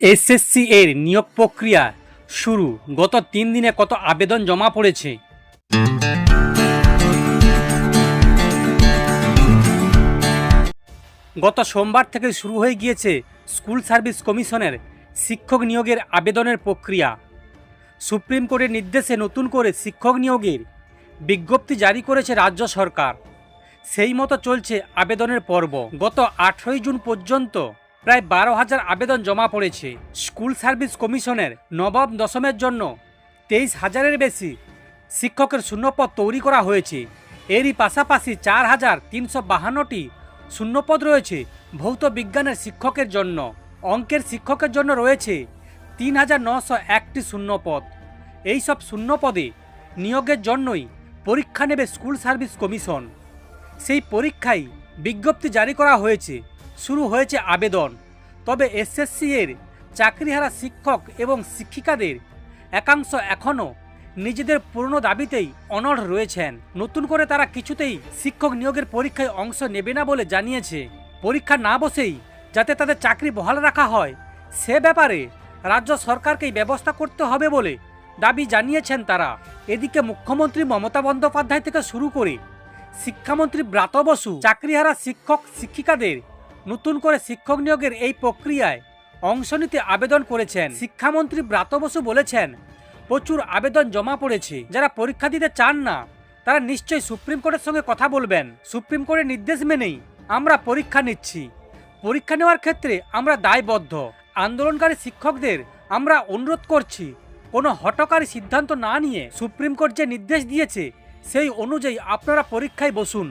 SSC এর নিয়োগ প্রক্রিয়া শুরু। গত তিন দিনে কত আবেদন জমা পড়েছে? গত সোমবার থেকে শুরু হয়ে গিয়েছে স্কুল সার্ভিস কমিশনের শিক্ষক নিয়োগের আবেদনের প্রক্রিয়া। সুপ্রিম কোর্টের নির্দেশে নতুন করে শিক্ষক নিয়োগের বিজ্ঞপ্তি জারি করেছে রাজ্য সরকার। সেই মতো চলছে আবেদনের পর্ব। গত আঠেরোই জুন পর্যন্ত প্রায় বারো হাজার আবেদন জমা পড়েছে। স্কুল সার্ভিস কমিশনের নবম দশমের জন্য তেইশ হাজারের বেশি শিক্ষকের শূন্যপদ তৈরি করা হয়েছে। এরই পাশাপাশি চার হাজার তিনশো বাহান্নটি শূন্যপদ রয়েছে ভৌত বিজ্ঞানের শিক্ষকের জন্য। অঙ্কের শিক্ষকের জন্য রয়েছে তিন হাজার নশো একটি শূন্যপদ। এইসব শূন্যপদে নিয়োগের জন্যই পরীক্ষা নেবে স্কুল সার্ভিস কমিশন। সেই পরীক্ষায় বিজ্ঞপ্তি জারি করা হয়েছে। শুরু হয়েছে আবেদন। তবে এসএসসি এর চাকরিহারা শিক্ষক এবং শিক্ষিকাদের একাংশ এখনও নিজেদের পুরনো দাবিতেই অনড় রয়েছেন। নতুন করে তারা কিছুতেই শিক্ষক নিয়োগের পরীক্ষায় অংশ নেবে না বলে জানিয়েছে। পরীক্ষা না বসেই যাতে তাদের চাকরি বহাল রাখা হয়, সে ব্যাপারে রাজ্য সরকারকেই ব্যবস্থা করতে হবে বলে দাবি জানিয়েছেন তারা। এদিকে মুখ্যমন্ত্রী মমতা বন্দ্যোপাধ্যায় থেকে শুরু করে শিক্ষামন্ত্রী ব্রাত বসু চাকরিহারা শিক্ষক, শিক্ষিকাদের নতুন করে শিক্ষক নিয়োগের এই প্রক্রিয়ায় অংশ নিতে আবেদন করেছেন। শিক্ষামন্ত্রী ব্রাত বসু বলেছেন, প্রচুর আবেদন জমা পড়েছে। যারা পরীক্ষা দিতে চান না, তারা নিশ্চয়ই সুপ্রিম কোর্টের সঙ্গে কথা বলবেন। সুপ্রিম কোর্টের নির্দেশ মেনেই আমরা পরীক্ষা নিচ্ছি। পরীক্ষা নেওয়ার ক্ষেত্রে আমরা দায়বদ্ধ। আন্দোলনকারী শিক্ষকদের আমরা অনুরোধ করছি, কোনো হটকারী সিদ্ধান্ত না নিয়ে সুপ্রিম কোর্ট যে নির্দেশ দিয়েছে, সেই অনুযায়ী আপনারা পরীক্ষায় বসুন।